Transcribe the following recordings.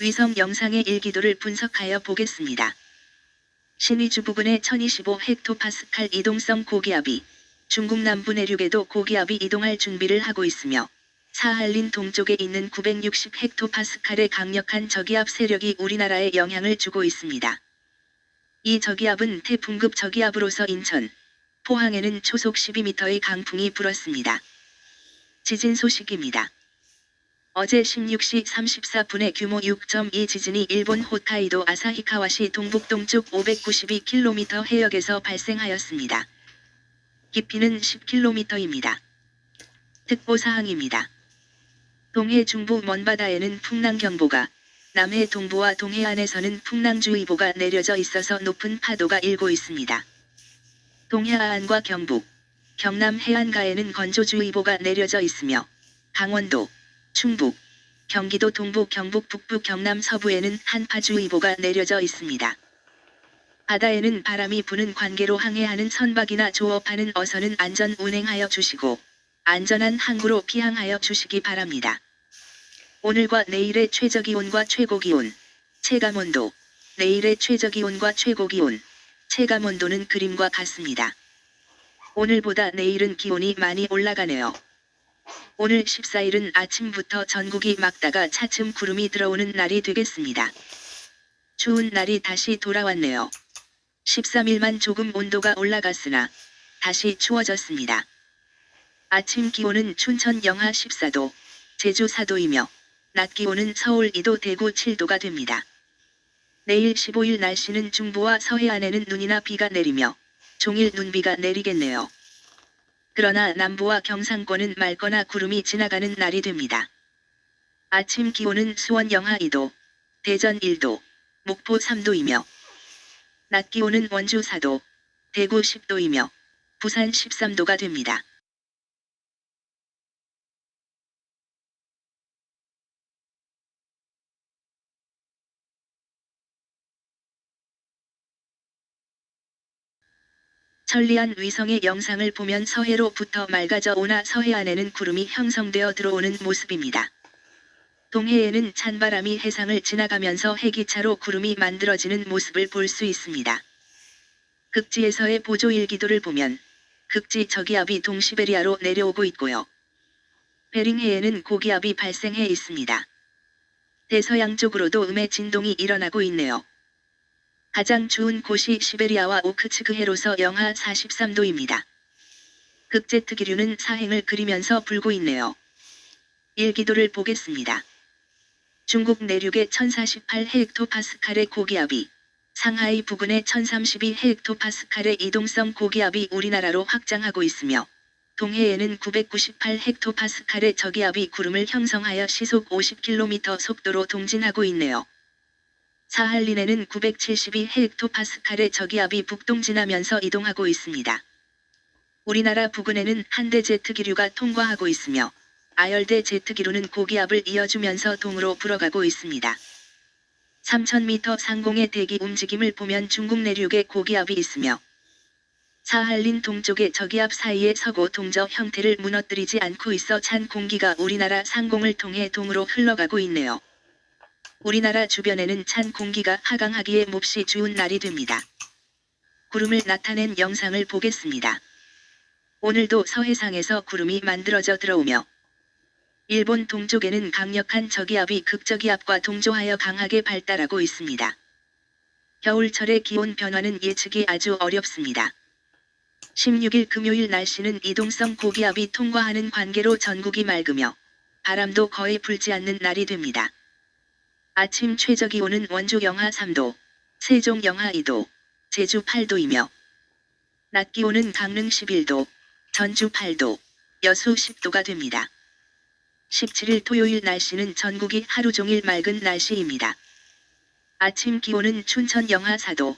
위성 영상의 일기도를 분석하여 보겠습니다. 신의주 부근의 1025 헥토파스칼 이동성 고기압이 중국 남부 내륙에도 고기압이 이동할 준비를 하고 있으며 사할린 동쪽에 있는 960 헥토파스칼의 강력한 저기압 세력이 우리나라에 영향을 주고 있습니다. 이 저기압은 태풍급 저기압으로서 인천, 포항에는 초속 12m의 강풍이 불었습니다. 지진 소식입니다. 어제 16시 34분에 규모 6.2 지진이 일본 홋카이도 아사히카와시 동북동쪽 592km 해역에서 발생하였습니다. 깊이는 10km입니다. 특보사항입니다. 동해 중부 먼바다에는 풍랑경보가, 남해 동부와 동해안에서는 풍랑주의보가 내려져 있어서 높은 파도가 일고 있습니다. 동해안과 경북, 경남 해안가에는 건조주의보가 내려져 있으며 강원도, 충북, 경기도 동부 경북 북부 경남 서부에는 한파주의보가 내려져 있습니다. 바다에는 바람이 부는 관계로 항해하는 선박이나 조업하는 어선은 안전 운행하여 주시고 안전한 항구로 피항하여 주시기 바랍니다. 오늘과 내일의 최저기온과 최고기온, 체감온도, 내일의 최저기온과 최고기온, 체감온도는 그림과 같습니다. 오늘보다 내일은 기온이 많이 올라가네요. 오늘 14일은 아침부터 전국이 맑다가 차츰 구름이 들어오는 날이 되겠습니다. 추운 날이 다시 돌아왔네요. 13일만 조금 온도가 올라갔으나 다시 추워졌습니다. 아침 기온은 춘천 영하 14도, 제주 4도이며 낮 기온은 서울 2도 대구 7도가 됩니다. 내일 15일 날씨는 중부와 서해안에는 눈이나 비가 내리며 종일 눈비가 내리겠네요. 그러나 남부와 경상권은 맑거나 구름이 지나가는 날이 됩니다. 아침 기온은 수원 영하 2도, 대전 1도, 목포 3도이며 낮 기온은 원주 4도, 대구 10도이며 부산 13도가 됩니다. 천리안 위성의 영상을 보면 서해로부터 맑아져 오나 서해 안에는 구름이 형성되어 들어오는 모습입니다. 동해에는 찬바람이 해상을 지나가면서 해기차로 구름이 만들어지는 모습을 볼 수 있습니다. 극지에서의 보조 일기도를 보면 극지 저기압이 동시베리아로 내려오고 있고요. 베링해에는 고기압이 발생해 있습니다. 대서양 쪽으로도 음의 진동이 일어나고 있네요. 가장 추운 곳이 시베리아와 오크츠크해로서 영하 43도입니다. 극제트 기류는 사행을 그리면서 불고 있네요. 일기도를 보겠습니다. 중국 내륙의 1048 헥토파스칼의 고기압이 상하이 부근의 1032 헥토파스칼의 이동성 고기압이 우리나라로 확장하고 있으며 동해에는 998 헥토파스칼의 저기압이 구름을 형성하여 시속 50km 속도로 동진하고 있네요. 사할린에는 972헥토파스칼의 저기압이 북동진하면서 이동하고 있습니다. 우리나라 부근에는 한대 제트기류가 통과하고 있으며 아열대 제트기류는 고기압을 이어주면서 동으로 불어가고 있습니다. 3000m 상공의 대기 움직임을 보면 중국 내륙에 고기압이 있으며 사할린 동쪽의 저기압 사이에 서고 동저 형태를 무너뜨리지 않고 있어 찬 공기가 우리나라 상공을 통해 동으로 흘러가고 있네요. 우리나라 주변에는 찬 공기가 하강하기에 몹시 추운 날이 됩니다. 구름을 나타낸 영상을 보겠습니다. 오늘도 서해상에서 구름이 만들어져 들어오며 일본 동쪽에는 강력한 저기압이 극저기압과 동조하여 강하게 발달하고 있습니다. 겨울철의 기온 변화는 예측이 아주 어렵습니다. 16일 금요일 날씨는 이동성 고기압이 통과하는 관계로 전국이 맑으며 바람도 거의 불지 않는 날이 됩니다. 아침 최저기온은 원주 영하 3도, 세종 영하 2도, 제주 8도이며 낮 기온은 강릉 11도, 전주 8도, 여수 10도가 됩니다. 17일 토요일 날씨는 전국이 하루 종일 맑은 날씨입니다. 아침 기온은 춘천 영하 4도,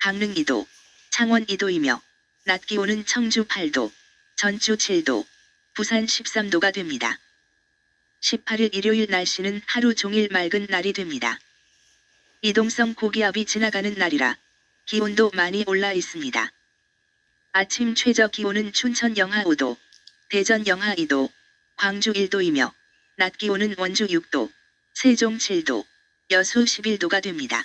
강릉 2도, 창원 2도이며 낮 기온은 청주 8도, 전주 7도, 부산 13도가 됩니다. 18일 일요일 날씨는 하루 종일 맑은 날이 됩니다. 이동성 고기압이 지나가는 날이라 기온도 많이 올라 있습니다. 아침 최저 기온은 춘천 영하 5도, 대전 영하 2도, 광주 1도이며 낮 기온은 원주 6도, 세종 7도, 여수 11도가 됩니다.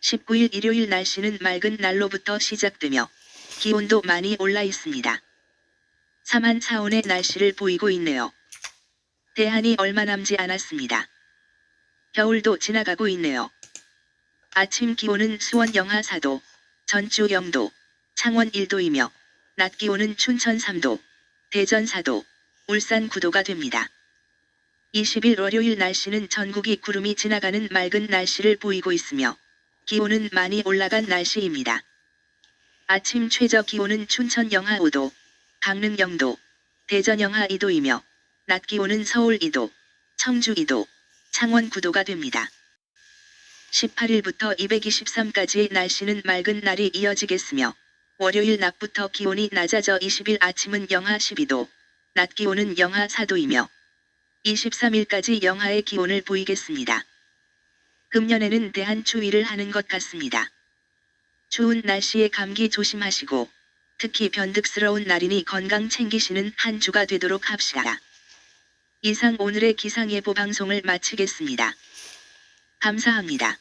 19일 일요일 날씨는 맑은 날로부터 시작되며 기온도 많이 올라 있습니다. 삼한 차원의 날씨를 보이고 있네요. 대한이 얼마 남지 않았습니다. 겨울도 지나가고 있네요. 아침 기온은 수원 영하 4도, 전주 0도, 창원 1도이며 낮 기온은 춘천 3도, 대전 4도, 울산 9도가 됩니다. 20일 월요일 날씨는 전국이 구름이 지나가는 맑은 날씨를 보이고 있으며 기온은 많이 올라간 날씨입니다. 아침 최저 기온은 춘천 영하 5도, 강릉 0도, 대전 영하 2도이며 낮 기온은 서울 2도, 청주 2도, 창원 9도가 됩니다. 18일부터 223까지의 날씨는 맑은 날이 이어지겠으며 월요일 낮부터 기온이 낮아져 20일 아침은 영하 12도, 낮 기온은 영하 4도이며 23일까지 영하의 기온을 보이겠습니다. 금년에는 대한 추위를 하는 것 같습니다. 추운 날씨에 감기 조심하시고 특히 변덕스러운 날이니 건강 챙기시는 한 주가 되도록 합시다. 이상 오늘의 기상예보 방송을 마치겠습니다. 감사합니다.